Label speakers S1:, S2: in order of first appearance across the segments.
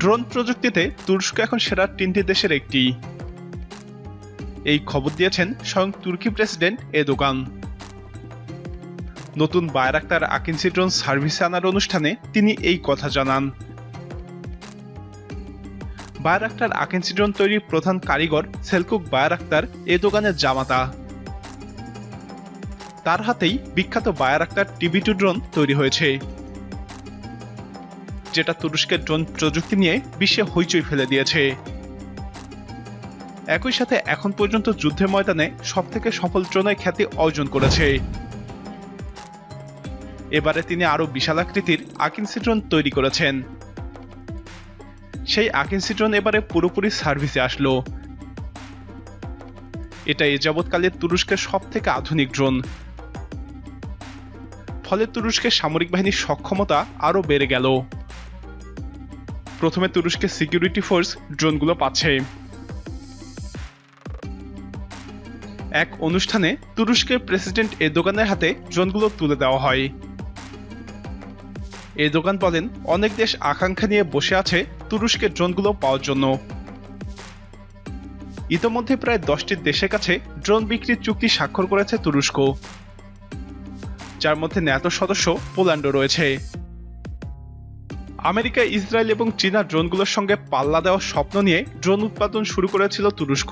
S1: Drone প্রযুক্তিতে তুরস্ক এখন সেরা তিনটি দেশের একটি। এই খবর দিয়েছেন স্বয়ং তুর্কি প্রেসিডেন্ট এদোগান। নতুন বায়রাক্তার আকিনসি ড্রোন সার্ভিসে আনার অনুষ্ঠানে তিনি এই কথা জানান। বায়রাক্তার আকিনসি ড্রোন তৈরির প্রধান কারিগর সেলকুক বায়রাক্তার এ দোকানের জামাতা। তার হাতেই বিখ্যাত বায়ারাক্তার টিভি টু ড্রোন তৈরি হয়েছে। যেটা তুরস্কের ড্রোন প্রযুক্তি নিয়ে বিশ্বে হইচই ফেলে দিয়েছে। একই সাথে এখন পর্যন্ত যুদ্ধের ময়দানে সব থেকে সফল ড্রোনের খ্যাতি অর্জন করেছে। এবারে তিনি আরও বিশাল আকৃতির আকিনসি ড্রোন তৈরি করেছেন। সেই আকিনসি ড্রোন এবারে পুরোপুরি সার্ভিসে আসলো। এটা এ যাবৎকালে তুরস্কের সব থেকে আধুনিক ড্রোন। ফলে তুরস্কের সামরিক বাহিনীর সক্ষমতা আরও বেড়ে গেল। প্রথমে তুরস্কের সিকিউরিটি ফোর্স ড্রোনগুলো পাচ্ছে। এক অনুষ্ঠানে তুরস্কের প্রেসিডেন্ট দোকানের হাতে ড্রোনগুলো তুলে দেওয়া হয়। এরদোগান বলেন, অনেক দেশ আকাঙ্ক্ষা নিয়ে বসে আছে তুরস্কের ড্রোনগুলো পাওয়ার জন্য। ইতোমধ্যে প্রায় দশটি দেশের কাছে ড্রোন বিক্রির চুক্তি স্বাক্ষর করেছে তুরস্ক, যার মধ্যে ন্যাটো সদস্য পোল্যান্ডও রয়েছে। আমেরিকা, ইসরায়েল এবং চীনা ড্রোনগুলোর সঙ্গে পাল্লা দেওয়ার স্বপ্ন নিয়ে ড্রোন উৎপাদন শুরু করেছিল তুরস্ক।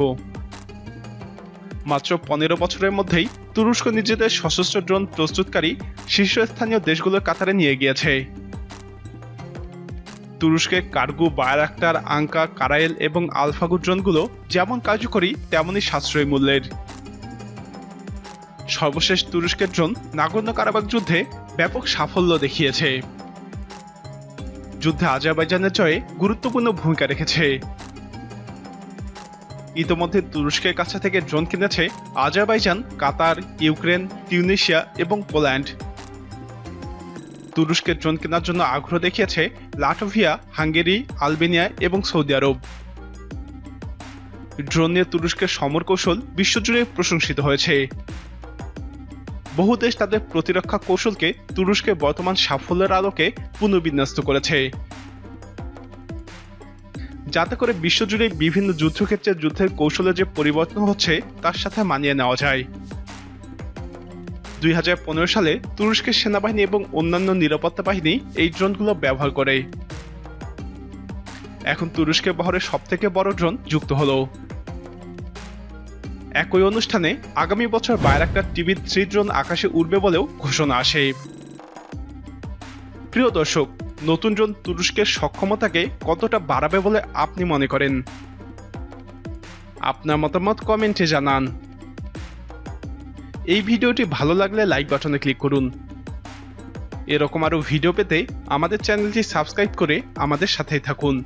S1: মাত্র পনেরো বছরের মধ্যেই তুরস্ক নিজেদের সশস্ত্র ড্রোন প্রস্তুতকারী শীর্ষস্থানীয় দেশগুলোর কাতারে নিয়ে গিয়েছে। তুরস্কে কার্গু বায়ারাক্তার আঙ্কা কারায়েল এবং আলফাগু ড্রোনগুলো যেমন কার্যকরী, তেমনই সাশ্রয়ী মূল্যের। সর্বশেষ তুরস্কের ড্রোন নাগর্ণ কারাবাগ যুদ্ধে ব্যাপক সাফল্য দেখিয়েছে। যুদ্ধে আজারবাইজানের জয়ে গুরুত্বপূর্ণ ভূমিকা রেখেছে। ইতোমধ্যে তুরস্কের কাছে থেকে ড্রোন কিনেছে আজারবাইজান, কাতার, ইউক্রেন টিউনিশিয়া এবং পোল্যান্ড। তুরস্কের ড্রোন কেনার জন্য আগ্রহ দেখিয়েছে লাটোভিয়া, হাঙ্গেরি, আলবেনিয়া এবং সৌদি আরব। ড্রোন নিয়ে তুরস্কের সমর কৌশল বিশ্বজুড়ে প্রশংসিত হয়েছে। বহু দেশ তাদের প্রতিরক্ষা কৌশলকে তুরস্কের বর্তমান সাফল্যের আলোকে পুনর্বিন্যস্ত করেছে। যাতে করে বিশ্বজুড়ে বিভিন্ন যুদ্ধক্ষেত্রে যুদ্ধের কৌশলে যে পরিবর্তন হচ্ছে, তার সাথে মানিয়ে নেওয়া যায়। দুই হাজার পনেরো সালে তুরস্কের সেনাবাহিনী এবং অন্যান্য নিরাপত্তা বাহিনী এই ড্রোনগুলো ব্যবহার করে। এখন তুরস্কের বহরের সব থেকে বড় ড্রোন যুক্ত হলো। একই অনুষ্ঠানে আগামী বছর বায়রাক্টার টিভি থ্রি ড্রোন আকাশে উড়বে বলেও ঘোষণা আসে। প্রিয় দর্শক, নতুন ড্রোন তুরস্কের সক্ষমতাকে কতটা বাড়াবে বলে আপনি মনে করেন? আপনার মতামত কমেন্টে জানান। এই ভিডিওটি ভালো লাগলে লাইক বাটনে ক্লিক করুন। এরকম আরও ভিডিও পেতে আমাদের চ্যানেলটি সাবস্ক্রাইব করে আমাদের সাথেই থাকুন।